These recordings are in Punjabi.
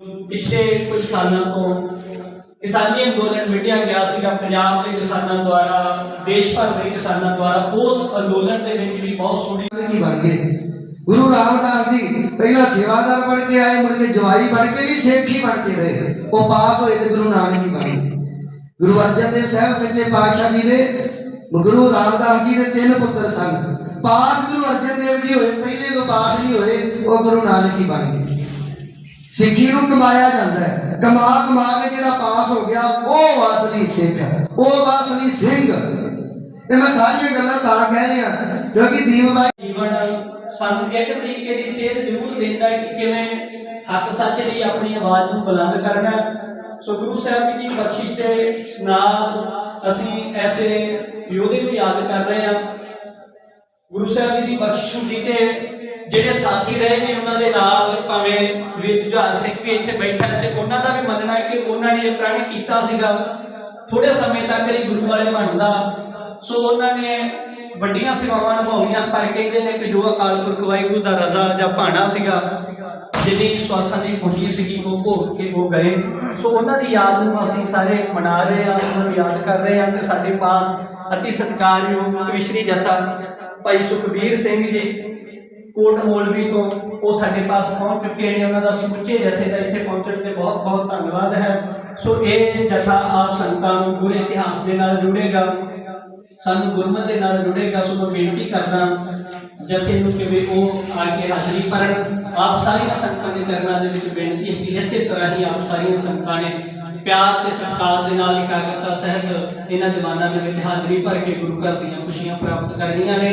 ਪਿਛਲੇ ਕੁਝ ਸਾਲਾਂ ਤੋਂ ਕਿਸਾਨੀ ਅੰਦੋਲਨ ਵਿੱਢਿਆ ਗਿਆ ਸੀਗਾ। ਪੰਜਾਬ ਦੇ ਕਿਸਾਨਾਂ ਦੁਆਰਾ, ਦੇਸ਼ ਭਰ ਦੇ ਕਿਸਾਨਾਂ ਦੁਆਰਾ ਉਸ ਅੰਦੋਲਨ ਦੇ ਵਿੱਚ ਵੀ ਬਹੁਤ ਸੋਹਣੀ ਕੀ ਬਣ ਗਏ ਗੁਰੂ ਰਾਮਦਾਸ ਜੀ ਪਹਿਲਾਂ ਸੇਵਾਦਾਰ ਬਣ ਕੇ ਆਏ, ਮੁੜ ਕੇ ਜਵਾਈ ਬਣ ਕੇ ਵੀ ਸਿੱਖ ਹੀ ਬਣ ਕੇ ਰਹੇ ਉਹ ਪਾਸ ਹੋਏ ਤੇ ਗੁਰੂ ਨਾਨਕ ਹੀ ਬਣ ਗਏ। ਗੁਰੂ ਅਰਜਨ ਦੇਵ ਸਾਹਿਬ ਸੱਚੇ ਪਾਤਸ਼ਾਹ ਜੀ ਦੇ, ਗੁਰੂ ਰਾਮਦਾਸ ਜੀ ਦੇ ਤਿੰਨ ਪੁੱਤਰ ਸਨ। ਪਾਸ ਗੁਰੂ ਅਰਜਨ ਦੇਵ ਜੀ ਹੋਏ, ਪਹਿਲੇ ਤੋਂ ਪਾਸ ਨਹੀਂ ਹੋਏ, ਉਹ ਗੁਰੂ ਨਾਨਕ ਹੀ ਬਣ ਗਏ। ਸਿੱਖੀ ਨੂੰ ਕਮਾਇਆ ਜਾਂਦਾ ਹੈ। ਕਮਾ ਕਮਾ ਕੇ ਜਿਹੜਾ ਪਾਸ ਹੋ ਗਿਆ, ਉਹ ਵਾਸਲੀ ਸਿੱਖ, ਉਹ ਵਾਸਲੀ ਸਿੰਘ। ਤੇ ਮੈਂ ਸਾਰੀਆਂ ਗੱਲਾਂ ਤਾਂ ਕਹਿ ਰਿਹਾ, ਕਿਉਂਕਿ ਦੀਪ ਜੀਵਨ ਸਾਨੂੰ ਇੱਕ ਤਰੀਕੇ ਦੀ ਸੇਧ ਜ਼ਰੂਰ ਦਿੰਦਾ ਹੈ ਕਿ ਕਿਵੇਂ ਹੱਕ ਸੱਚ ਲਈ ਆਪਣੀ ਆਵਾਜ਼ ਨੂੰ ਬੁਲੰਦ ਕਰਨਾ ਸੋ ਗੁਰੂ ਸਾਹਿਬ ਜੀ ਦੀ ਬਖਸ਼ਿਸ਼ ਦੇ ਨਾਲ ਅਸੀਂ ਐਸੇ ਯੋਧੇ ਨੂੰ ਯਾਦ ਕਰ ਰਹੇ ਹਾਂ। ਗੁਰੂ ਸਾਹਿਬ ਜੀ ਦੀ ਬਖਸ਼ਿਸ਼ ਹੁੰਦੀ ਤੇ ਜਿਹੜੇ ਸਾਥੀ ਰਹੇ ਨੇ ਉਹਨਾਂ ਦੇ ਨਾਲ, ਭਾਵੇਂ ਵੀਰ ਜੁਝਾਰ ਸਿੰਘ ਵੀ ਇੱਥੇ ਬੈਠਾ ਤੇ ਉਹਨਾਂ ਦਾ ਵੀ ਮੰਨਣਾ ਹੈ ਕਿ ਉਹਨਾਂ ਨੇ ਇਹ ਪ੍ਰਣ ਕੀਤਾ ਸੀਗਾ। ਥੋੜੇ ਸਮੇਂ ਤੱਕ ਹੀ ਗੁਰੂ ਵਾਲੇ ਬਣਦਾ। ਸੋ ਉਹਨਾਂ ਨੇ ਵੱਡੀਆਂ ਸੇਵਾਵਾਂ ਨਿਭਾਉਣੀਆਂ। ਪਰ ਕਹਿੰਦੇ ਨੇ ਕਿ ਜੋ ਅਕਾਲ ਪੁਰਖ ਵਾਹਿਗੁਰੂ ਦਾ ਰਜ਼ਾ ਜਾਂ ਭਾਣਾ ਸੀਗਾ, ਜਿਹਦੀ ਸਵਾਸਾਂ ਦੀ ਪੂੰਜੀ ਸੀਗੀ, ਉਹ ਭੋਗ ਕੇ ਉਹ ਗਏ। ਸੋ ਉਹਨਾਂ ਦੀ ਯਾਦ ਨੂੰ ਅਸੀਂ ਸਾਰੇ ਮਨਾ ਰਹੇ ਹਾਂ, ਉਹਨਾਂ ਨੂੰ ਯਾਦ ਕਰ ਰਹੇ ਹਾਂ ਤੇ ਸਾਡੇ ਪਾਸ ਅਤੀ ਸਤਿਕਾਰਯੋਗ ਕਵਿਸ਼ਰੀ ਜਥਾ, ਭਾਈ ਸੁਖਬੀਰ ਸਿੰਘ ਜੀ ਕੋਟ ਮੌਲਵੀ ਤੋਂ ਉਹ ਸਾਡੇ ਪਾਸ ਪਹੁੰਚ ਚੁੱਕੇ ਨੇ, ਉਹਨਾਂ ਦਾ ਸਮੁੱਚੇ ਜਥੇ ਦਾ ਇੱਥੇ ਪਹੁੰਚਣ ਤੇ ਬਹੁਤ ਬਹੁਤ ਧੰਨਵਾਦ ਹੈ। ਸੋ ਇਹ ਜਥਾ ਆਪ ਸੰਗਤਾਂ ਨੂੰ ਗੁਰੂ ਇਤਿਹਾਸ ਦੇ ਨਾਲ ਜੁੜੇਗਾ, ਸਾਨੂੰ ਗੁਰਮਤਿ ਦੇ ਨਾਲ ਜੁੜੇਗਾ, ਸੋ ਮੈਂ ਬੇਨਤੀ ਕਰਦਾ ਜਥੇ ਨੂੰ ਕਿ ਉਹ ਆ ਕੇ ਹਾਜ਼ਰੀ ਭਰਨ। ਆਪ ਸਾਰੀਆਂ ਸੰਗਤਾਂ ਦੇ ਚਰਨਾਂ ਦੇ ਵਿੱਚ ਬੇਨਤੀ ਹੈ ਕਿ ਇਸੇ ਤਰ੍ਹਾਂ ਹੀ ਆਪ ਸਾਰੀਆਂ ਸੰਗਤਾਂ ਨੇ ਪਿਆਰ ਤੇ ਸਤਿਕਾਰ ਦੇ ਨਾਲ ਇਕਾਗਰਤਾ ਸਹਿਤ ਇਹਨਾਂ ਦੀਵਾਨਾਂ ਦੇ ਵਿੱਚ ਹਾਜ਼ਰੀ ਭਰ ਕੇ ਗੁਰੂ ਘਰ ਦੀਆਂ ਖੁਸ਼ੀਆਂ ਪ੍ਰਾਪਤ ਕਰਨੀਆਂ ਨੇ।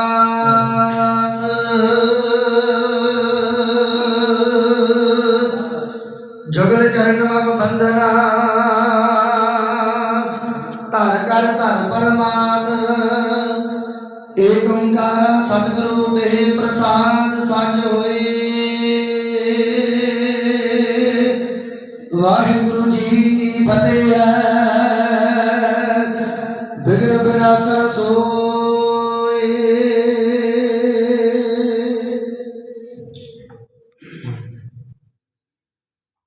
ਵਾਹਿਗੁਰੂ ਜੀ ਕੀ ਫਤਿਹ ਹੈ। ਬਿਗੜ ਬਿਨਾਸਰ ਸੋਏ।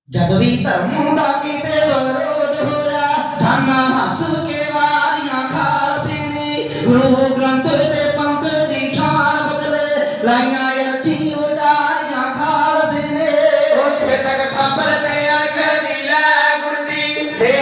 ਜਦ ਵੀ ਧਰਮ ਦਾ ਕੀਤੇ ਵਿਰੋਧ ਹੋਇਆ, ਧਾਨਾ ਹੱਸ ਕੇ ਵਾਰੀਆਂ ਖਾਲਸੇ ਨੇ, ਗੁਰੂ ਗ੍ਰੰਥ ਦੇ ਪੰਥ ਦੀ ਸ਼ਾਨ ਬਦਲੇ ਲਾਈਆਂ ਅਰਜੀ ਉਡਾਰੀਆਂ ਦੀ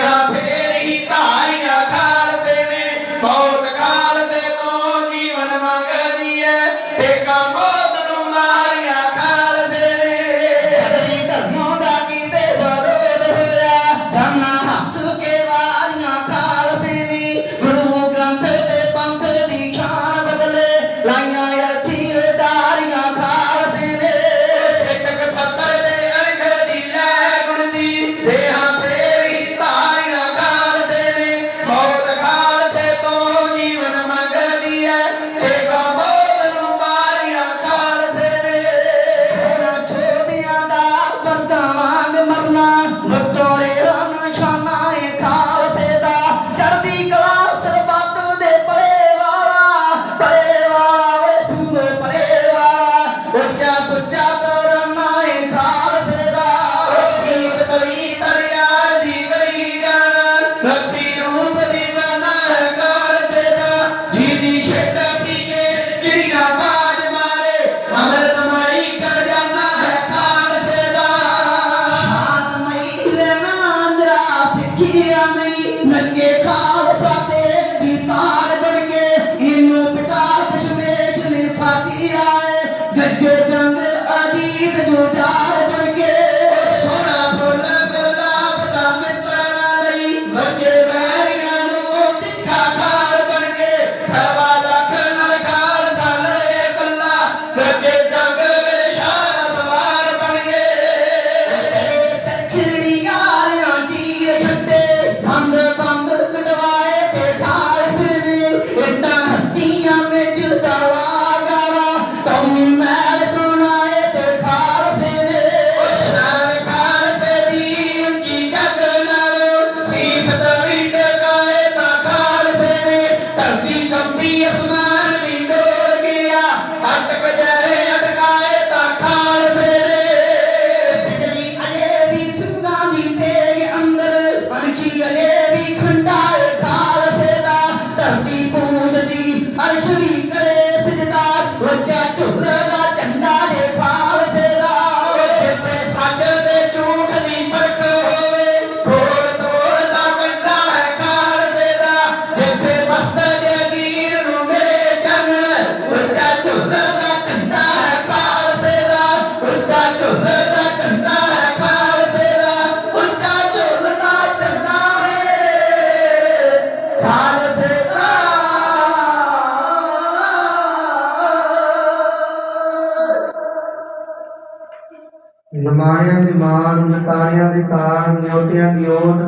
ਨਮਾਣਿਆਂ ਦੇ ਮਾਣ ਨਤਾਣਿਆਂ ਦੇ ਕਾਣ ਨਿਉਟਿਆਂ ਦੀ ਓਟ।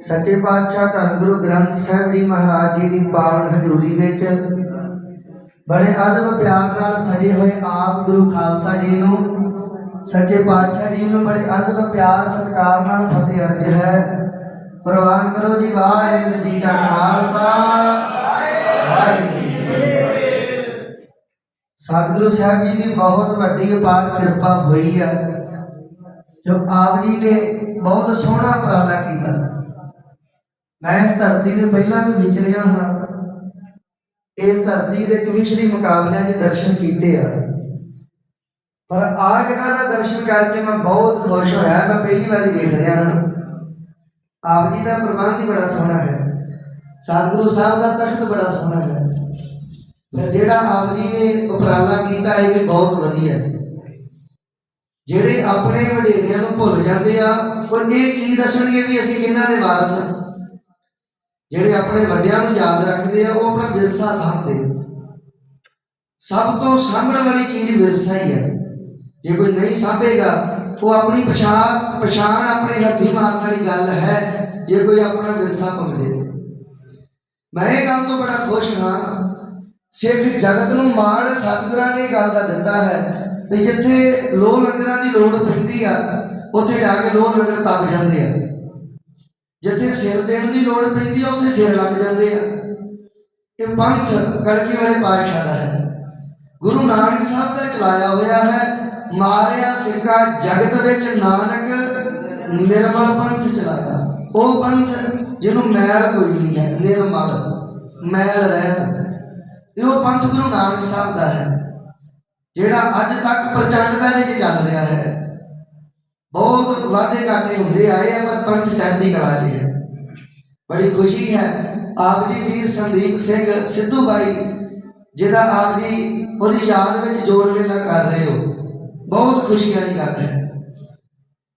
ਸੱਚੇ ਪਾਤਸ਼ਾਹ ਧੰਨ ਗੁਰੂ ਗ੍ਰੰਥ ਸਾਹਿਬ ਜੀ ਮਹਾਰਾਜ ਜੀ ਦੀ ਪਾਵਨ ਹਜ਼ੂਰੀ ਵਿੱਚ ਬੜੇ ਅਦਬ ਪਿਆਰ ਨਾਲ ਸਜੇ ਹੋਏ ਆਪ ਗੁਰੂ ਖਾਲਸਾ ਜੀ ਨੂੰ, ਸੱਚੇ ਪਾਤਸ਼ਾਹ ਜੀ ਨੂੰ ਬੜੇ ਅਦਬ ਪਿਆਰ, ਸਤਿਕਾਰ ਨਾਲ ਫਤਿਹ ਅਰਜ ਹੈ। ਪ੍ਰਵਾਨ ਕਰੋ ਜੀ ਵਾਹਿਗੁਰੂ ਜੀ ਕਾ ਖਾਲਸਾ। ਸਤਿਗੁਰੂ ਸਾਹਿਬ ਜੀ ਦੀ ਬਹੁਤ ਵੱਡੀ ਅਪਾਰ ਕਿਰਪਾ ਹੋਈ ਆ, ਜੋ ਆਪ ਜੀ ਨੇ ਬਹੁਤ ਸੋਹਣਾ ਉਪਰਾਲਾ ਕੀਤਾ। ਮੈਂ ਇਸ ਧਰਤੀ ਦੇ ਪਹਿਲਾਂ ਵੀ ਵਿਚਰਿਆ ਹਾਂ। ਇਸ ਧਰਤੀ ਦੇ ਕਵਿਸ਼ਰੀ ਮੁਕਾਬਲਿਆਂ ਦੇ ਦਰਸ਼ਨ ਕੀਤੇ ਆ। ਪਰ ਆ ਜਗ੍ਹਾ ਦਾ ਦਰਸ਼ਨ ਕਰਕੇ ਮੈਂ ਬਹੁਤ ਖੁਸ਼ ਹੋਇਆ, ਮੈਂ ਪਹਿਲੀ ਵਾਰੀ ਵੇਖ ਰਿਹਾ ਹਾਂ। ਆਪ ਜੀ ਦਾ ਪ੍ਰਬੰਧ ਹੀ ਬੜਾ ਸੋਹਣਾ ਹੈ। ਸਤਿਗੁਰੂ ਸਾਹਿਬ ਦਾ ਤਖਤ ਬੜਾ ਸੋਹਣਾ ਹੈ। ਫਿਰ ਜਿਹੜਾ ਆਪ ਜੀ ਨੇ ਉਪਰਾਲਾ ਕੀਤਾ ਇਹ ਵੀ ਬਹੁਤ ਵਧੀਆ ਜਿਹੜੇ ਆਪਣੇ ਵਡੇਰਿਆਂ ਨੂੰ ਭੁੱਲ ਜਾਂਦੇ ਆ, ਉਹ ਇਹ ਕੀ ਦੱਸਣਗੇ ਵੀ ਅਸੀਂ ਇਹਨਾਂ ਦੇ ਵਾਰਸ ਹਾਂ? ਜਿਹੜੇ ਆਪਣੇ ਵੱਡਿਆਂ ਨੂੰ ਯਾਦ ਰੱਖਦੇ ਆ, ਉਹ ਆਪਣਾ ਵਿਰਸਾ ਸਾਂਭਦੇ ਆ। ਸਭ ਤੋਂ ਸਾਂਭਣ ਵਾਲੀ ਚੀਜ਼ ਵਿਰਸਾ ਹੀ ਹੈ। ਜੇ ਕੋਈ ਨਹੀਂ ਸਾਂਭੇਗਾ, ਉਹ ਆਪਣੀ ਪਛਾਣ ਪਛਾਣ ਆਪਣੇ ਹੱਥੀ ਮਾਰਨ ਵਾਲੀ ਗੱਲ ਹੈ, ਜੇ ਕੋਈ ਆਪਣਾ ਵਿਰਸਾ ਭੁੱਲ ਜੇ ਮੈਂ ਇਹ ਗੱਲ ਤੋਂ ਬੜਾ ਖੁਸ਼ ਹਾਂ ਸਿੱਖ ਜਗਤ ਨੂੰ ਮਾਣ ਸਤਿਗੁਰਾਂ ਨੇ ਗੱਲ ਦਾ ਦਿੱਤਾ ਹੈ ਵੀ ਜਿੱਥੇ ਲੋਹ ਲੰਗਰਾਂ ਦੀ ਲੋੜ ਪੈਂਦੀ ਆ, ਉੱਥੇ ਜਾ ਕੇ ਲੋਹ ਲੰਗਰ ਤਪ ਜਾਂਦੇ ਆ। ਜਿੱਥੇ ਸਿਰ ਦੇਣ ਦੀ ਲੋੜ ਪੈਂਦੀ ਆ, ਉੱਥੇ ਸਿਰ ਲੱਗ ਜਾਂਦੇ ਆ। ਇਹ ਪੰਥ ਕਲਗੀ ਵਾਲੇ ਪਾਤਸ਼ਾਹ ਦਾ ਹੈ। ਗੁਰੂ ਨਾਨਕ ਸਾਹਿਬ ਦਾ ਚਲਾਇਆ ਹੋਇਆ ਹੈ, ਮਾਰਿਆ ਸਿੱਕਾ ਜਗਤ ਵਿੱਚ ਨਾਨਕ ਨਿਰਮਲ ਪੰਥ ਚਲਾਇਆ। ਉਹ ਪੰਥ ਜਿਹਨੂੰ ਮੈਲ ਕੋਈ ਨਹੀਂ ਹੈ, ਨਿਰਮਲ, ਮੈਲ ਰਹਿਤ। ਇਹ ਉਹ ਪੰਥ ਗੁਰੂ ਨਾਨਕ ਸਾਹਿਬ ਦਾ ਹੈ, ਜਿਹੜਾ ਅੱਜ ਤੱਕ ਪ੍ਰਚੰਡ ਪਹਿਲੇ 'ਚ ਚੱਲ ਰਿਹਾ ਹੈ। ਬਹੁਤ ਵਾਅਦੇ ਘਾਟੇ ਹੁੰਦੇ ਆਏ ਆ, ਪਰ ਪੰਥ ਚੜ੍ਹਦੀ ਕਲਾ 'ਚ ਹੈ ਬੜੀ ਖੁਸ਼ੀ ਹੈ, ਆਪ ਜੀ ਵੀਰ ਸੰਦੀਪ ਸਿੰਘ ਸਿੱਧੂ ਬਾਈ, ਜਿਹਦਾ ਆਪ ਜੀ ਉਹਦੀ ਯਾਦ ਵਿੱਚ ਜ਼ੋਰ ਮੇਲਾ ਕਰ ਰਹੇ ਹੋ। ਬਹੁਤ ਖੁਸ਼ੀ ਵਾਲੀ ਗੱਲ ਹੈ।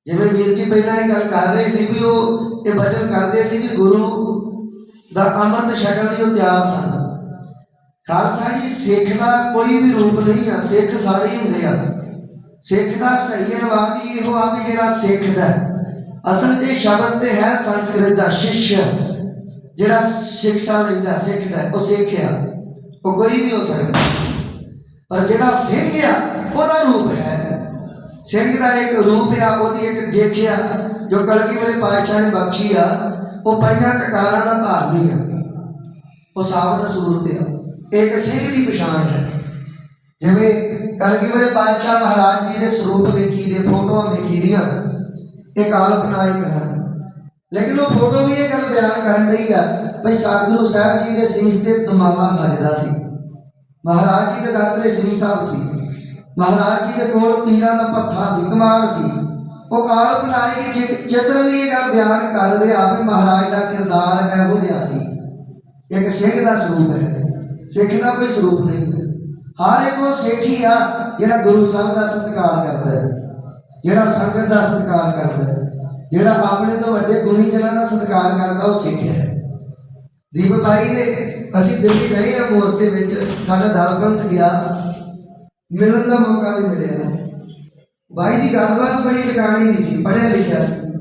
ਜਿਵੇਂ ਵੀਰ ਜੀ ਪਹਿਲਾਂ ਇਹ ਗੱਲ ਕਰ ਰਹੇ ਸੀ ਵੀ ਉਹ ਇਹ ਬਚਨ ਕਰਦੇ ਸੀ ਵੀ ਗੁਰੂ ਦਾ ਅੰਮ੍ਰਿਤ ਛਕਣ ਲਈ ਉਹ ਤਿਆਰ ਸਨ। ਖਾਲਸਾ ਜੀ, ਸਿੱਖ ਦਾ ਕੋਈ ਵੀ ਰੂਪ ਨਹੀਂ ਆ, ਸਿੱਖ ਸਾਰੇ ਹੀ ਹੁੰਦੇ ਆ। ਸਿੱਖ ਦਾ ਸਹੀ ਅਨੁਵਾਦ ਹੀ ਇਹੋ ਆ ਵੀ ਜਿਹੜਾ ਸਿੱਖ ਦਾ ਅਸਲ ਤੇ ਸ਼ਬਦ ਤੇ ਹੈ ਸੰਸਕ੍ਰਿਤ ਦਾ, ਸ਼ਿਸ਼। ਜਿਹੜਾ ਸਿੱਖਿਆ ਲੈਂਦਾ, ਸਿੱਖ ਦਾ ਉਹ ਸਿੱਖ ਆ। ਉਹ ਕੋਈ ਵੀ ਹੋ ਸਕਦਾ। ਪਰ ਜਿਹੜਾ ਸਿੱਖ ਆ, ਉਹਦਾ ਰੂਪ ਹੈ। ਸਿੰਘ ਦਾ ਇੱਕ ਰੂਪ ਆ, ਉਹਦੀ ਇੱਕ ਦੇਖਿਆ ਜੋ ਕਲਗੀ ਵਾਲੇ ਪਾਤਸ਼ਾਹ ਨੇ ਬਖਸ਼ੀ ਆ, ਉਹ ਪਹਿਲਾਂ ਕਕਾਰਾਂ ਦਾ ਧਾਰਨੀ ਆ। ਉਹ ਸਾਬਤ ਸੂਰਤ ਆ। ਇੱਕ ਸਿੰਘ ਦੀ ਪਛਾਣ ਹੈ। ਜਿਵੇਂ ਕਲਗੀ ਵਾਲੇ ਪਾਤਸ਼ਾਹ ਮਹਾਰਾਜ ਜੀ ਦੇ ਸਰੂਪ ਵੇਖੀ ਦੇ, ਫੋਟੋਆਂ ਵੇਖੀ ਦੀਆਂ, ਇਹ ਕਾਲਪਨਾਇਕ ਹੈ। ਲੇਕਿਨ ਉਹ ਫੋਟੋ ਵੀ ਇਹ ਗੱਲ ਬਿਆਨ ਕਰਨ ਲਈ ਆ, ਭਈ ਸਤਿਗੁਰੂ ਸਾਹਿਬ ਜੀ ਦੇ ਸੀਸ ਤੇ ਦਮਾਲਾ ਸਜਦਾ ਸੀ। ਮਹਾਰਾਜ ਜੀ ਦੇ ਦਾਤਰੇ ਸ੍ਰੀ ਸਾਹਿਬ ਸੀ। ਮਹਾਰਾਜ ਜੀ ਦੇ ਕੋਲ ਤੀਰਾਂ ਦਾ ਪੱਥਾ ਸੀ, ਕਮਾਨ ਸੀ। ਉਹ ਕਾਲਪਨਾਇਕ ਚਿੱਤਰ ਵੀ ਇਹ ਗੱਲ ਬਿਆਨ ਕਰ ਰਿਹਾ ਵੀ ਮਹਾਰਾਜ ਦਾ ਕਿਰਦਾਰ ਇਹੋ ਜਿਹਾ ਸੀ। ਇੱਕ ਸਿੰਘ ਦਾ ਸਰੂਪ ਹੈ। ਸਿੱਖ ਦਾ ਕੋਈ ਸਰੂਪ ਨਹੀਂ ਹੈ ਹਰ ਇੱਕ ਉਹ ਸਿੱਖ ਹੀ ਆ ਜਿਹੜਾ ਗੁਰੂ ਸਾਹਿਬ ਦਾ ਸਤਿਕਾਰ ਕਰਦਾ ਹੈ, ਜਿਹੜਾ ਸੰਗਤ ਦਾ ਸਤਿਕਾਰ ਕਰਦਾ ਹੈ, ਜਿਹੜਾ ਆਪਣੇ ਤੋਂ ਵੱਡੇ ਗੁਣੀ ਜਨਾਂ ਦਾ ਸਤਿਕਾਰ ਕਰਦਾ, ਉਹ ਸਿੱਖ ਹੈ। ਦੀਪ ਭਾਈ ਨੇ, ਅਸੀਂ ਦਿੱਲੀ ਗਏ ਆ ਮੋਰਚੇ ਵਿੱਚ, ਸਾਡਾ ਦਲਪੰਥ ਗਿਆ। ਮਿਲਣ ਦਾ ਮੌਕਾ ਵੀ ਮਿਲਿਆ। ਭਾਈ ਦੀ ਗੱਲਬਾਤ ਬੜੀ ਟਿਕਾਣੀ ਨਹੀਂ ਸੀ, ਪੜ੍ਹਿਆ ਲਿਖਿਆ ਸੀ।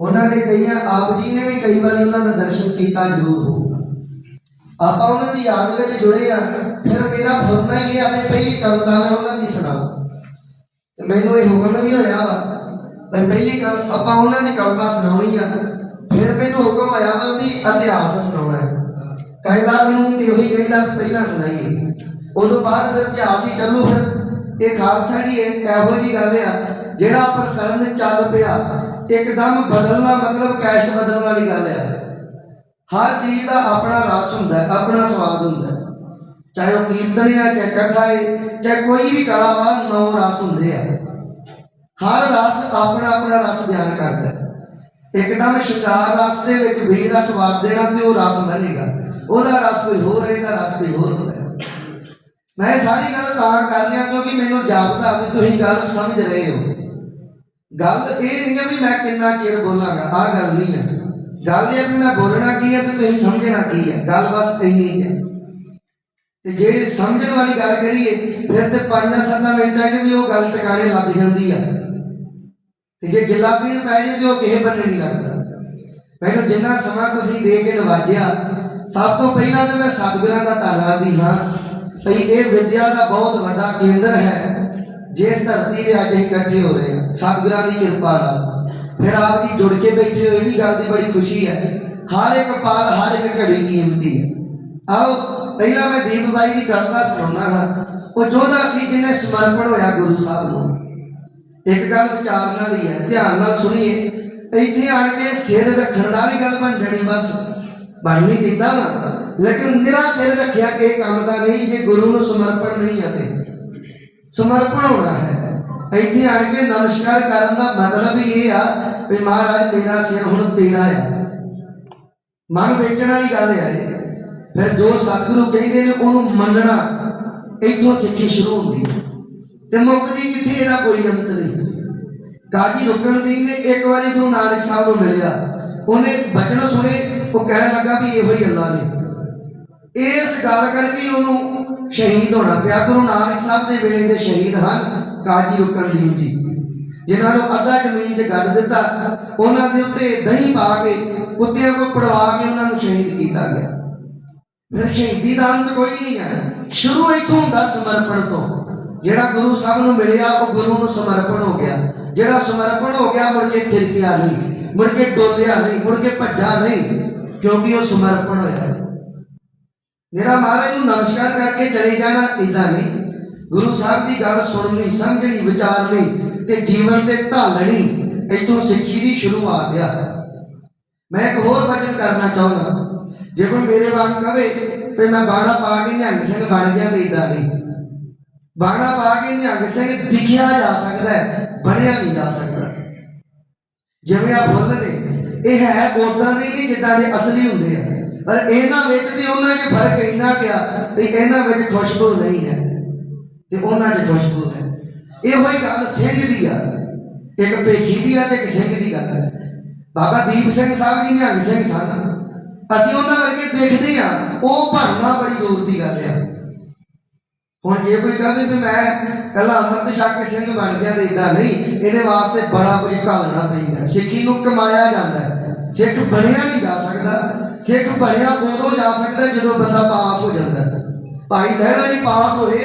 ਉਹਨਾਂ ਨੇ ਕਈਆਂ, ਆਪ ਜੀ ਨੇ ਵੀ ਕਈ ਵਾਰ ਉਹਨਾਂ ਦਾ ਦਰਸ਼ਨ ਕੀਤਾ ਜ਼ਰੂਰ। ਹੋਊਗਾ ਆਪਾਂ ਉਹਨਾਂ ਦੀ ਯਾਦ ਵਿੱਚ ਜੁੜੇ ਆ ਫਿਰ ਮੇਰਾ ਫੁਰਨਾ ਹੀ ਇਹ ਆ ਪਹਿਲੀ ਕਵਿਤਾ ਮੈਂ ਉਹਨਾਂ ਦੀ ਸੁਣਾਵਾਂ। ਤੇ ਮੈਨੂੰ ਇਹ ਹੁਕਮ ਵੀ ਹੋਇਆ ਵਾ ਵੀ ਪਹਿਲੀ ਕਵ, ਆਪਾਂ ਉਹਨਾਂ ਦੀ ਕਵਿਤਾ ਸੁਣਾਉਣੀ ਆ, ਫਿਰ ਮੈਨੂੰ ਹੁਕਮ ਹੋਇਆ ਵਾ ਵੀ ਇਤਿਹਾਸ ਸੁਣਾਉਣਾ ਹੈ। ਕਹਿੰਦਾ ਮੈਨੂੰ ਤੇ ਉਹੀ ਕਹਿੰਦਾ, ਪਹਿਲਾਂ ਸੁਣਾਈਏ। ਉਦੋਂ ਬਾਅਦ ਫਿਰ ਇਤਿਹਾਸ ਹੀ ਚੱਲੂ ਫਿਰ। ਇਹ ਖਾਲਸਾ ਜੀ, ਇਹ ਇਹੋ ਜੀ ਗੱਲ ਆ, ਜਿਹੜਾ ਪ੍ਰਕਰਨ ਚੱਲ ਪਿਆ। ਇੱਕਦਮ ਬਦਲਣਾ ਮਤਲਬ ਕੈਸ਼ ਬਦਲਣ ਵਾਲੀ ਗੱਲ ਆ। ਹਰ ਚੀਜ਼ ਦਾ ਆਪਣਾ ਰਸ ਹੁੰਦਾ ਹੈ ਆਪਣਾ ਸਵਾਦ ਹੁੰਦਾ। ਹੈ ਚਾਹੇ ਉਹ ਕੀਰਤਨ ਹੈ ਚਾਹੇ ਕਥਾ ਹੈ ਚਾਹੇ ਕੋਈ ਵੀ ਕਲਾ ਵਾ ਨੌ ਰਸ ਹੁੰਦੇ ਆ। ਹਰ ਰਸ ਆਪਣਾ ਆਪਣਾ ਰਸ ਬਿਆਨ ਕਰਦਾ। ਹੈ ਇੱਕਦਮ ਸ਼ਿਕਾਰ ਰਸ ਦੇ ਵਿੱਚ ਵੀ ਰਸ ਵਾਰ ਦੇਣਾ ਤੇ ਉਹ ਰਸ ਮਿਲੇਗਾ ਉਹਦਾ ਰਸ ਕੋਈ ਹੋਰ ਹੈ ਇਹਦਾ ਰਸ ਕੋਈ ਹੋਰ ਹੁੰਦਾ। ਮੈਂ ਇਹ ਸਾਰੀ ਗੱਲ ਤਾਂ ਕਰ ਰਿਹਾ ਕਿਉਂਕਿ ਮੈਨੂੰ ਜਾਪਦਾ ਵੀ ਤੁਸੀਂ ਗੱਲ ਸਮਝ ਰਹੇ ਹੋ। ਗੱਲ ਇਹ ਨਹੀਂ ਹੈ ਵੀ ਮੈਂ ਕਿੰਨਾ ਚਿਰ ਬੋਲਾਂਗਾ, ਆਹ ਗੱਲ ਨਹੀਂ ਹੈ ਗੱਲ ਇਹ ਵੀ ਮੈਂ ਬੋਲਣਾ ਕੀ ਹੈ ਤੇ ਤੁਸੀਂ ਸਮਝਣਾ ਕੀ ਹੈ? ਗੱਲ ਬਸ ਇੰਨੀ ਹੈ। ਤੇ ਜੇ ਸਮਝਣ ਵਾਲੀ ਗੱਲ ਕਰੀਏ, ਫਿਰ ਤੇ 5-7 ਮਿੰਟਾਂ 'ਚ ਵੀ ਉਹ ਗੱਲ ਟਿਕਾਣੇ ਲੱਗ ਜਾਂਦੀ ਆ। ਤੇ ਜੇ ਗਿੱਲਾ ਪੀਣ ਪੈ ਜੇ ਤੇ ਉਹ ਕਿਸੇ ਬੰਨੇ ਨਹੀਂ ਲੱਗਦਾ। ਮੈਨੂੰ ਜਿੰਨਾ ਸਮਾਂ ਤੁਸੀਂ ਦੇ ਕੇ ਨਵਾਜਿਆ, ਸਭ ਤੋਂ ਪਹਿਲਾਂ ਤਾਂ ਮੈਂ ਸਤਿਗੁਰਾਂ ਦਾ ਧੰਨਵਾਦੀ ਹਾਂ ਭਈ ਇਹ ਵਿਦਿਆ ਦਾ ਬਹੁਤ ਵੱਡਾ ਕੇਂਦਰ ਹੈ, ਜਿਸ ਧਰਤੀ ਤੇ ਅੱਜ ਇਕੱਠੇ ਹੋ ਰਹੇ ਹਾਂ। ਸਤਿਗੁਰਾਂ ਦੀ ਕਿਰਪਾ ਨਾਲ। ਫਿਰ ਆਪ ਜੀ ਜੁੜ ਕੇ ਬੈਠੇ ਹੋ, ਇਹ ਵੀ ਗੱਲ ਦੀ ਬੜੀ ਖੁਸ਼ੀ ਹੈ। ਹਰ ਇੱਕ ਪਲ, ਹਰ ਇੱਕ ਘੜੀ ਕੀਮਤੀ ਹੈ ਆਓ, ਪਹਿਲਾਂ ਮੈਂ ਦੀਪ ਬਾਈ ਦੀ ਕਵਿਤਾ ਸੁਣਾਉਣਾ ਹਾਂ। ਉਹ ਜੋਧਾ ਸੀ ਜਿਹਨੇ ਸਮਰਪਣ ਹੋਇਆ ਗੁਰੂ ਸਾਹਿਬ ਨੂੰ। ਇੱਕ ਗੱਲ ਵਿਚਾਰ ਨਾਲ ਹੀ ਹੈ, ਧਿਆਨ ਨਾਲ ਸੁਣੀਏ। ਇੱਥੇ ਆਣ ਕੇ ਸਿਰ ਰੱਖਣ ਦਾ ਵੀ ਗੱਲ ਬਣ ਜਾਣੀ ਬਸ। ਬਣ ਨਹੀਂ ਦਿੱਤਾ ਵਾ ਲੇਕਿਨ ਨਿਰਾ ਸਿਰ ਰੱਖਿਆ ਕਿ ਕੰਮ ਦਾ ਨਹੀਂ, ਜੇ ਗੁਰੂ ਨੂੰ ਸਮਰਪਣ ਨਹੀਂ ਆਤੇ ਸਮਰਪਣ ਹੋਣਾ ਹੈ। ਇੱਥੇ ਆਣ ਕੇ ਨਮਸਕਾਰ ਕਰਨ ਦਾ ਮਤਲਬ ਇਹ ਆ ਵੀ ਮਹਾਰਾਜ ਮੇਰਾ ਸਿਰ ਹੁਣ ਤੇਰਾ ਹੈ ਮਨ ਵੇਚਣ ਵਾਲੀ ਗੱਲ ਹੈ ਫਿਰ ਜੋ ਸਤਿਗੁਰੂ ਕਹਿੰਦੇ ਨੇ ਉਹਨੂੰ ਮੰਨਣਾ ਇੱਥੋਂ ਸਿੱਖੀ ਸ਼ੁਰੂ ਹੁੰਦੀ ਹੈ। ਤੇ ਮੁੱਕਦੀ ਕਿੱਥੇ ਇਹਦਾ ਕੋਈ ਅੰਤ ਨਹੀਂ। ਕਾਜੀ ਰੁਕਨਦੀਨ ਨੇ ਇੱਕ ਵਾਰੀ ਗੁਰੂ ਨਾਨਕ ਸਾਹਿਬ ਨੂੰ ਮਿਲਿਆ। ਉਹਨੇ ਬਚਨ ਸੁਣੇ, ਉਹ ਕਹਿਣ ਲੱਗਾ ਵੀ ਇਹੋ ਹੀ ਅੱਲਾ ਨੇ। ਇਸ ਗੱਲ ਕਰਕੇ ਉਹਨੂੰ ਸ਼ਹੀਦ ਹੋਣਾ ਪਿਆ। ਗੁਰੂ ਨਾਨਕ ਸਾਹਿਬ ਦੇ ਵੇਲੇ ਦੇ ਸ਼ਹੀਦ ਹਨ। ਕਾਜੀ ਰੁਕਨਦੀਨ ਜੀ। ਜਿਨ੍ਹਾਂ ਨੂੰ ਅੱਧਾ ਜ਼ਮੀਨ 'ਚ ਗੱਡ ਦਿੱਤਾ, ਉਹਨਾਂ ਦੇ ਉੱਤੇ ਦਹੀਂ ਪਾ ਕੇ ਕੁੱਤਿਆਂ ਕੋ ਪੜਵਾ ਕੇ ਉਹਨਾਂ ਨੂੰ ਸ਼ਹੀਦ ਕੀਤਾ ਗਿਆ। ਫਿਰ ਸ਼ਹੀਦੀ ਦਾ ਅੰਤ ਕੋਈ ਨਹੀਂ ਹੈ। ਸ਼ੁਰੂ ਇੱਥੋਂ ਹੁੰਦਾ ਸਮਰਪਣ ਤੋਂ। ਜਿਹੜਾ ਗੁਰੂ ਸਾਹਿਬ ਨੂੰ ਮਿਲਿਆ, ਉਹ ਗੁਰੂ ਨੂੰ ਸਮਰਪਣ ਹੋ ਗਿਆ। ਜਿਹੜਾ ਸਮਰਪਣ ਹੋ ਗਿਆ, ਮੁੜ ਕੇ ਥਿਰਕਿਆ ਨਹੀਂ, ਮੁੜ ਕੇ ਡੋਲਿਆ ਨਹੀਂ, ਮੁੜ ਕੇ ਭੱਜਾ ਨਹੀਂ, ਕਿਉਂਕਿ ਉਹ ਸਮਰਪਣ ਹੋਇਆ ਹੈ। ਮੇਰਾ ਮਹਾਰਾਜ ਨੂੰ ਨਮਸਕਾਰ ਕਰਕੇ ਚਲੇ ਜਾਣਾ ਇਦਾਂ ਨਹੀਂ। ਗੁਰੂ ਸਾਹਿਬ ਦੀ ਗੱਲ ਸੁਣਨੀ ਸਮਝਣੀ ਵਿਚਾਰਨੀ ਤੇ ਜੀਵਨ ਤੇ ਢਾਲਣੀ ਇੱਥੋਂ ਸਿੱਖੀ ਦੀ ਸ਼ੁਰੂਆਤ ਆ। ਮੈਂ ਇੱਕ ਹੋਰ ਵਚਨ ਕਰਨਾ ਚਾਹੁੰਦਾ, ਜੇ ਕੋਈ ਮੇਰੇ ਵਾਂਗ ਕਵੇ ਤੇ ਮੈਂ ਬਾਣਾ ਪਾ ਕੇ ਨਿਹੰਗ ਸਿੰਘ ਬਣ ਗਿਆ ਤੇ ਇਦਾਂ ਨਹੀਂ। ਬਾਣਾ ਪਾ ਕੇ ਨਿਹੰਗ ਸਿੰਘ ਦਿਖਿਆ ਜਾ ਸਕਦਾ ਹੈ, ਬਣਿਆ ਨਹੀਂ ਜਾ ਸਕਦਾ। ਜਿਵੇਂ ਆ ਫੁੱਲ ਨੇ, ਇਹ ਹੈ ਉਦਾਂ ਦੇ ਨਹੀਂ ਜਿੱਦਾਂ ਦੇ ਅਸਲੀ ਹੁੰਦੇ ਆ। ਪਰ ਇਹਨਾਂ ਵਿੱਚ ਤੇ ਉਹਨਾਂ 'ਚ ਫ਼ਰਕ ਇੰਨਾ ਪਿਆ ਵੀ ਇਹਨਾਂ ਵਿੱਚ ਖੁਸ਼ਬੂ ਨਹੀਂ ਹੈ। ਤੇ ਉਹਨਾਂ 'ਚ ਖੁਸ਼ਬੂ ਹੈ ਇਹੋ ਹੀ ਗੱਲ ਸਿੰਘ ਦੀ ਆ। ਇੱਕ ਭੇਖੀ ਦੀ ਆ ਤੇ ਇੱਕ ਸਿੰਘ ਦੀ ਗੱਲ ਹੈ ਬਾਬਾ ਦੀਪ ਸਿੰਘ ਸਾਹਿਬ ਜੀ ਨਿਹੰਗ ਸਿੰਘ ਸਨ ਅਸੀਂ ਉਹਨਾਂ ਵਰਗੇ ਦੇਖਦੇ ਆ। ਉਹ ਭਰਨਾ ਬੜੀ ਦੂਰ ਦੀ ਗੱਲ ਆ। ਹੁਣ ਜੇ ਕੋਈ ਕਹੇ ਵੀ ਮੈਂ ਕੱਲਾ ਅੰਮ੍ਰਿਤ ਛਕ ਸਿੰਘ ਬਣ ਗਿਆ ਤੇ ਇਦਾਂ ਨਹੀਂ, ਇਹਦੇ ਵਾਸਤੇ ਬੜਾ ਕੁਝ ਘਾਲਣਾ ਪੈਂਦਾ। ਸਿੱਖੀ ਨੂੰ ਕਮਾਇਆ ਜਾਂਦਾ ਸਿੱਖ ਬਣਿਆ ਨਹੀਂ ਜਾ ਸਕਦਾ। ਸਿੱਖ ਬਣਿਆ ਉਦੋਂ ਜਾ ਸਕਦਾ ਜਦੋਂ ਬੰਦਾ ਪਾਸ ਹੋ ਜਾਂਦਾ ਭਾਈ ਲਹਿਣਾ ਜੀ ਪਾਸ ਹੋਏ